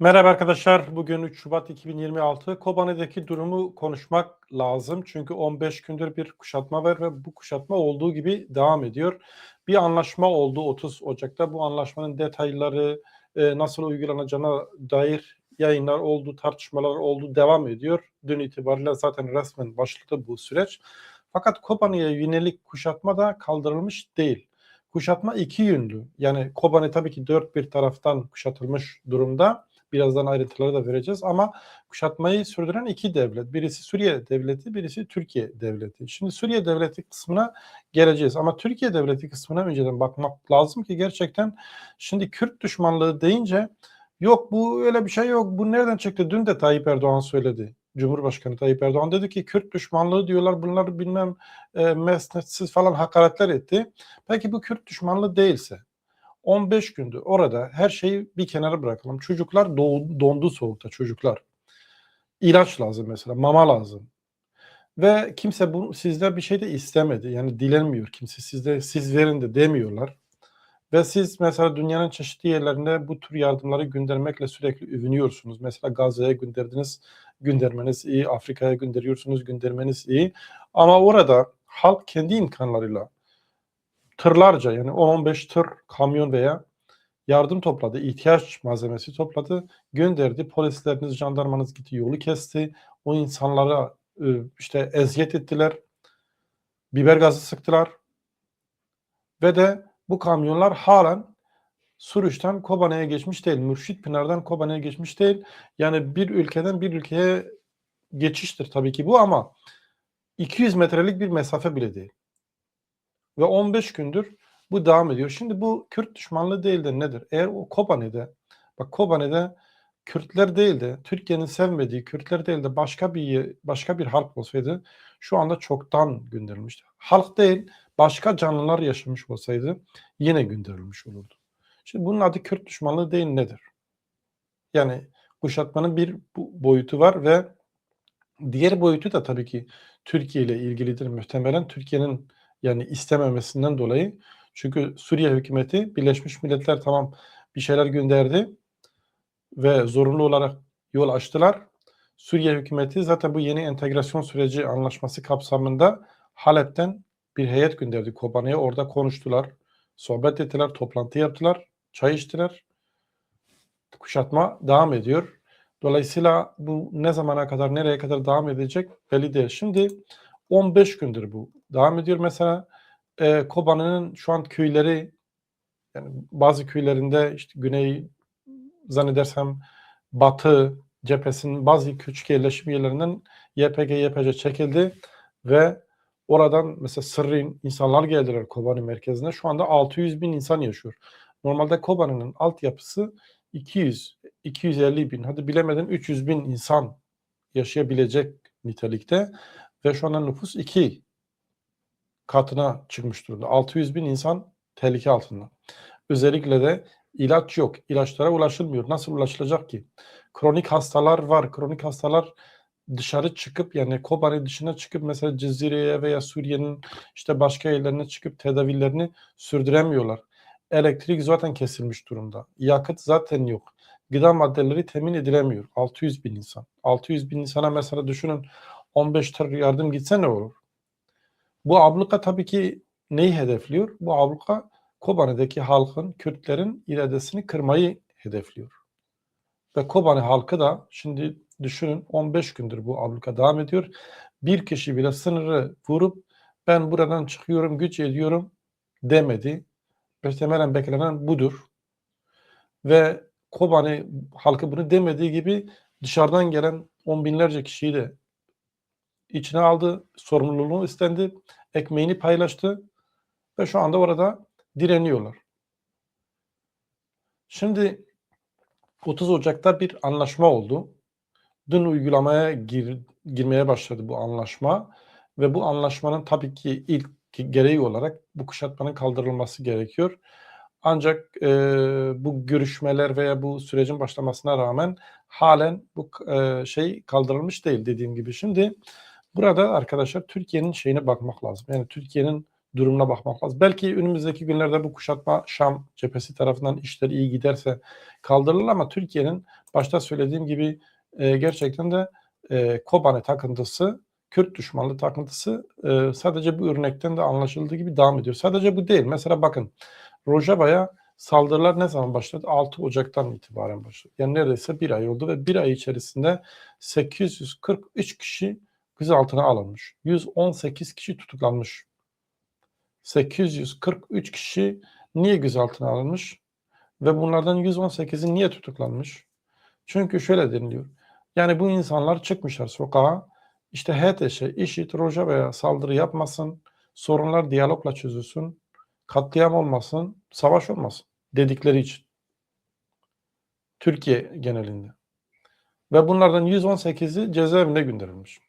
Merhaba arkadaşlar. Bugün 3 Şubat 2026. Kobane'deki durumu konuşmak lazım. Çünkü 15 gündür bir kuşatma var ve bu kuşatma olduğu gibi devam ediyor. Bir anlaşma oldu 30 Ocak'ta. Bu anlaşmanın detayları e, nasıl uygulanacağına dair yayınlar oldu, tartışmalar oldu, devam ediyor. Dün itibariyle zaten resmen başladı bu süreç. Fakat Kobane'ye yönelik kuşatma da kaldırılmış değil. Kuşatma iki yönlü. Yani Kobane tabii ki dört bir taraftan kuşatılmış durumda. Birazdan ayrıntıları da vereceğiz ama kuşatmayı sürdüren iki devlet. Birisi Suriye devleti, birisi Türkiye devleti. Şimdi Suriye devleti kısmına geleceğiz ama Türkiye devleti kısmına önceden bakmak lazım ki gerçekten şimdi Kürt düşmanlığı deyince yok bu öyle bir şey yok. Bu nereden çıktı? Dün de Tayyip Erdoğan söyledi. Cumhurbaşkanı Tayyip Erdoğan dedi ki Kürt düşmanlığı diyorlar bunlar bilmem e, mesnetsiz falan hakaretler etti. Peki bu Kürt düşmanlığı değilse 15 gündür orada her şeyi bir kenara bırakalım. Çocuklar dondu soğukta çocuklar. İlaç lazım mesela, mama lazım. Ve kimse bu sizde bir şey de istemedi. Yani dilenmiyor kimse. Sizde siz verin de demiyorlar. Ve siz mesela dünyanın çeşitli yerlerinde bu tür yardımları göndermekle sürekli övünüyorsunuz. Mesela Gazze'ye gönderdiniz, göndermeniz iyi. Afrika'ya gönderiyorsunuz, göndermeniz iyi. Ama orada halk kendi imkanlarıyla tırlarca yani 10-15 tır kamyon veya yardım topladı, ihtiyaç malzemesi topladı, gönderdi. Polisleriniz, jandarmanız gitti, yolu kesti. O insanlara işte eziyet ettiler. Biber gazı sıktılar. Ve de bu kamyonlar halen Suruç'tan Kobane'ye geçmiş değil. Mürşit Pınar'dan Kobane'ye geçmiş değil. Yani bir ülkeden bir ülkeye geçiştir tabii ki bu ama 200 metrelik bir mesafe bile değil. Ve 15 gündür bu devam ediyor. Şimdi bu Kürt düşmanlığı değil de nedir? Eğer o Kobane'de, bak Kobane'de Kürtler değil de Türkiye'nin sevmediği Kürtler değil de başka bir başka bir halk olsaydı şu anda çoktan gönderilmişti. Halk değil başka canlılar yaşamış olsaydı yine gönderilmiş olurdu. Şimdi bunun adı Kürt düşmanlığı değil nedir? Yani kuşatmanın bir boyutu var ve diğer boyutu da tabii ki Türkiye ile ilgilidir. Muhtemelen Türkiye'nin yani istememesinden dolayı. Çünkü Suriye hükümeti Birleşmiş Milletler tamam bir şeyler gönderdi ve zorunlu olarak yol açtılar. Suriye hükümeti zaten bu yeni entegrasyon süreci anlaşması kapsamında Halep'ten bir heyet gönderdi Kobane'ye. Orada konuştular, sohbet ettiler, toplantı yaptılar, çay içtiler. Kuşatma devam ediyor. Dolayısıyla bu ne zamana kadar, nereye kadar devam edecek belli değil. Şimdi 15 gündür bu devam ediyor. Mesela e, Kobani'nin şu an köyleri yani bazı köylerinde işte güney zannedersem batı cephesinin bazı küçük yerleşim yerlerinden YPG YPC çekildi ve oradan mesela Sırrın insanlar geldiler Kobani merkezine. Şu anda 600 bin insan yaşıyor. Normalde Kobani'nin altyapısı 200, 250 bin, hadi bilemeden 300 bin insan yaşayabilecek nitelikte ve şu anda nüfus 2 katına çıkmış durumda. 600 bin insan tehlike altında. Özellikle de ilaç yok. İlaçlara ulaşılmıyor. Nasıl ulaşılacak ki? Kronik hastalar var. Kronik hastalar dışarı çıkıp yani Kobani dışına çıkıp mesela Cezire'ye veya Suriye'nin işte başka yerlerine çıkıp tedavilerini sürdüremiyorlar. Elektrik zaten kesilmiş durumda. Yakıt zaten yok. Gıda maddeleri temin edilemiyor. 600 bin insan. 600 bin insana mesela düşünün 15 tır yardım gitse ne olur? Bu abluka tabii ki neyi hedefliyor? Bu abluka Kobane'deki halkın, Kürtlerin iradesini kırmayı hedefliyor. Ve Kobane halkı da şimdi düşünün 15 gündür bu abluka devam ediyor. Bir kişi bile sınırı vurup ben buradan çıkıyorum, güç ediyorum demedi. Muhtemelen beklenen budur. Ve Kobane halkı bunu demediği gibi dışarıdan gelen on binlerce kişiyi de içine aldı, sorumluluğunu istendi, ekmeğini paylaştı ve şu anda orada direniyorlar. Şimdi 30 Ocak'ta bir anlaşma oldu. Dün uygulamaya gir, girmeye başladı bu anlaşma ve bu anlaşmanın tabii ki ilk gereği olarak bu kuşatmanın kaldırılması gerekiyor. Ancak e, bu görüşmeler veya bu sürecin başlamasına rağmen halen bu e, şey kaldırılmış değil dediğim gibi. Şimdi Burada arkadaşlar Türkiye'nin şeyine bakmak lazım. Yani Türkiye'nin durumuna bakmak lazım. Belki önümüzdeki günlerde bu kuşatma Şam cephesi tarafından işler iyi giderse kaldırılır ama Türkiye'nin başta söylediğim gibi e, gerçekten de e, Kobane takıntısı, Kürt düşmanlığı takıntısı e, sadece bu örnekten de anlaşıldığı gibi devam ediyor. Sadece bu değil. Mesela bakın Rojava'ya saldırılar ne zaman başladı? 6 Ocak'tan itibaren başladı. Yani neredeyse bir ay oldu ve bir ay içerisinde 843 kişi gözaltına alınmış. 118 kişi tutuklanmış. 843 kişi niye gözaltına alınmış? Ve bunlardan 118'i niye tutuklanmış? Çünkü şöyle deniliyor. Yani bu insanlar çıkmışlar sokağa. İşte HTŞ, IŞİD, Rojava'ya saldırı yapmasın, sorunlar diyalogla çözülsün, katliam olmasın, savaş olmasın dedikleri için. Türkiye genelinde. Ve bunlardan 118'i cezaevine gönderilmiş.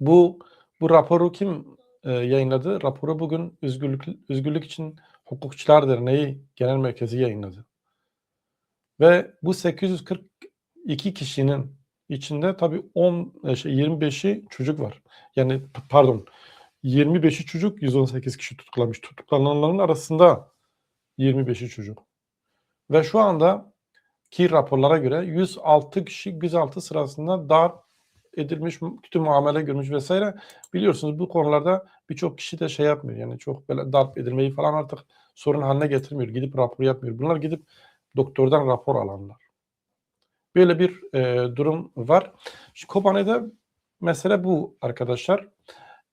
Bu bu raporu kim e, yayınladı? Raporu bugün Özgürlük, Özgürlük için Hukukçular Derneği Genel Merkezi yayınladı. Ve bu 842 kişinin içinde tabii 10 e, şey 25'i çocuk var. Yani pardon 25'i çocuk 118 kişi tutuklanmış. Tutuklananların arasında 25'i çocuk. Ve şu anda ki raporlara göre 106 kişi gözaltı sırasında dar edilmiş, kötü muamele görmüş vesaire. Biliyorsunuz bu konularda birçok kişi de şey yapmıyor. Yani çok böyle darp edilmeyi falan artık sorun haline getirmiyor. Gidip rapor yapmıyor. Bunlar gidip doktordan rapor alanlar. Böyle bir e, durum var. Şu Kobane'de mesele bu arkadaşlar.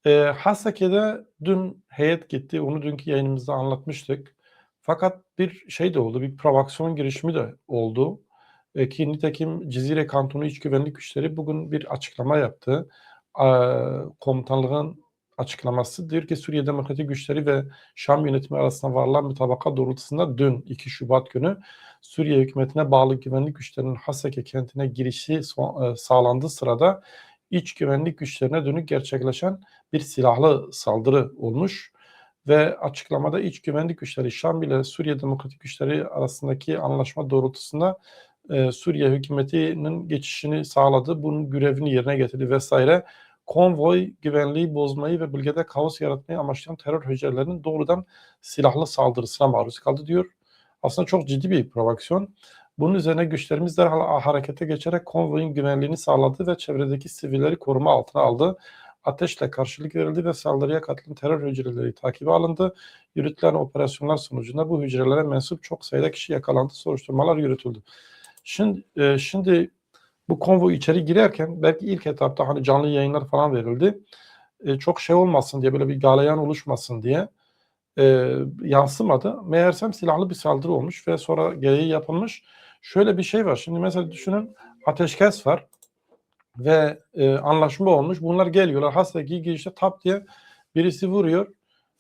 E, Hasake'de dün heyet gitti. Onu dünkü yayınımızda anlatmıştık. Fakat bir şey de oldu. Bir provokasyon girişimi de oldu. E, ki nitekim Cizire Kantonu İç Güvenlik Güçleri bugün bir açıklama yaptı. Komutanlığın açıklaması diyor ki Suriye Demokratik Güçleri ve Şam yönetimi arasında varılan mütabaka doğrultusunda dün 2 Şubat günü Suriye hükümetine bağlı güvenlik güçlerinin Haseke kentine girişi e, sağlandığı sırada iç güvenlik güçlerine dönük gerçekleşen bir silahlı saldırı olmuş ve açıklamada iç güvenlik güçleri Şam ile Suriye Demokratik Güçleri arasındaki anlaşma doğrultusunda e, Suriye hükümetinin geçişini sağladı, bunun görevini yerine getirdi vesaire. Konvoy güvenliği bozmayı ve bölgede kaos yaratmayı amaçlayan terör hücrelerinin doğrudan silahlı saldırısına maruz kaldı diyor. Aslında çok ciddi bir provokasyon. Bunun üzerine güçlerimiz derhal harekete geçerek konvoyun güvenliğini sağladı ve çevredeki sivilleri koruma altına aldı. Ateşle karşılık verildi ve saldırıya katılan terör hücreleri takibe alındı. Yürütülen operasyonlar sonucunda bu hücrelere mensup çok sayıda kişi yakalandı, soruşturmalar yürütüldü. Şimdi, e, şimdi bu konvoy içeri girerken belki ilk etapta hani canlı yayınlar falan verildi. E, çok şey olmasın diye böyle bir galayan oluşmasın diye e, yansımadı. Meğersem silahlı bir saldırı olmuş ve sonra gereği yapılmış. Şöyle bir şey var. Şimdi mesela düşünün ateşkes var ve e, anlaşma olmuş. Bunlar geliyorlar. Hasta girişte tap diye birisi vuruyor.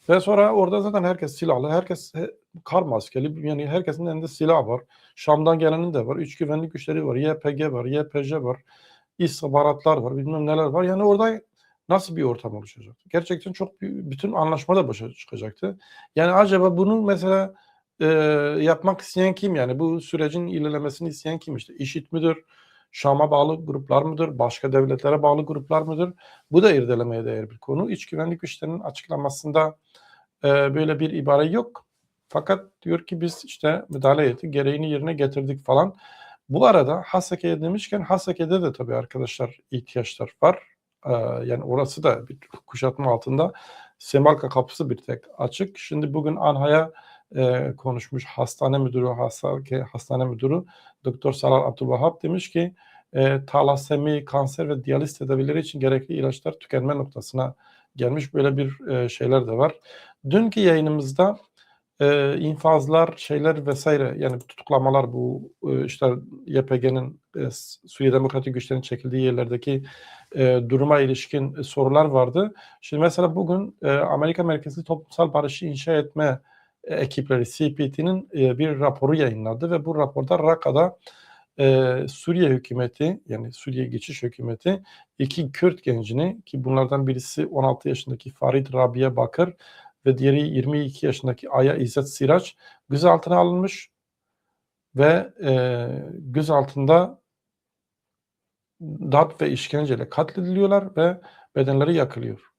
Ve sonra orada zaten herkes silahlı. Herkes he, kar maskeli. Yani herkesin elinde silah var. Şam'dan gelenin de var. Üç güvenlik güçleri var. YPG var. YPJ var. İstihbaratlar var. Bilmem neler var. Yani orada nasıl bir ortam oluşacak? Gerçekten çok bütün anlaşma da başa çıkacaktı. Yani acaba bunu mesela e, yapmak isteyen kim yani? Bu sürecin ilerlemesini isteyen kim işte? IŞİD müdür? Şam'a bağlı gruplar mıdır? Başka devletlere bağlı gruplar mıdır? Bu da irdelemeye değer bir konu. İç güvenlik güçlerinin açıklamasında e, böyle bir ibare yok. Fakat diyor ki biz işte müdahale ettik, gereğini yerine getirdik falan. Bu arada Hasake'ye demişken Hasake'de de tabii arkadaşlar ihtiyaçlar var. Ee, yani orası da bir kuşatma altında. Semalka kapısı bir tek açık. Şimdi bugün Anha'ya e, konuşmuş hastane müdürü, hastane, hastane müdürü Doktor Salar Abdülvahap demiş ki e, talasemi, kanser ve diyaliz tedavileri için gerekli ilaçlar tükenme noktasına gelmiş. Böyle bir e, şeyler de var. Dünkü yayınımızda e, infazlar, şeyler vesaire yani tutuklamalar bu e, işte YPG'nin e, Suriye Demokratik Güçlerin çekildiği yerlerdeki e, duruma ilişkin sorular vardı. Şimdi mesela bugün e, Amerika Merkezi Toplumsal Barışı İnşa Etme e, ekipleri CPT'nin e, bir raporu yayınladı ve bu raporda Raka'da e, Suriye hükümeti yani Suriye geçiş hükümeti iki Kürt gencini ki bunlardan birisi 16 yaşındaki Farid Rabia Bakır ve diğeri 22 yaşındaki Aya İzzet Siraç gözaltına alınmış ve e, gözaltında darp ve işkenceyle katlediliyorlar ve bedenleri yakılıyor.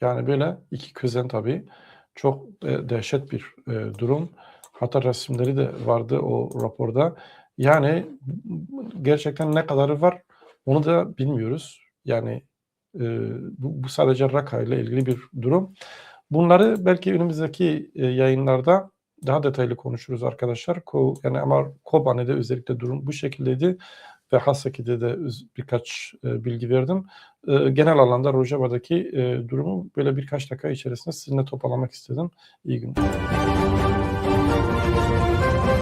Yani böyle iki kuzen tabii çok e, dehşet bir e, durum. Hatta resimleri de vardı o raporda. Yani gerçekten ne kadarı var onu da bilmiyoruz. Yani e, bu, bu sadece Raka ile ilgili bir durum. Bunları belki önümüzdeki e, yayınlarda daha detaylı konuşuruz arkadaşlar. Ko, yani ama Kobane'de özellikle durum bu şekildeydi ve Hasaki'de de birkaç e, bilgi verdim. E, genel alanda Rojava'daki e, durumu böyle birkaç dakika içerisinde sizinle toparlamak istedim. İyi günler.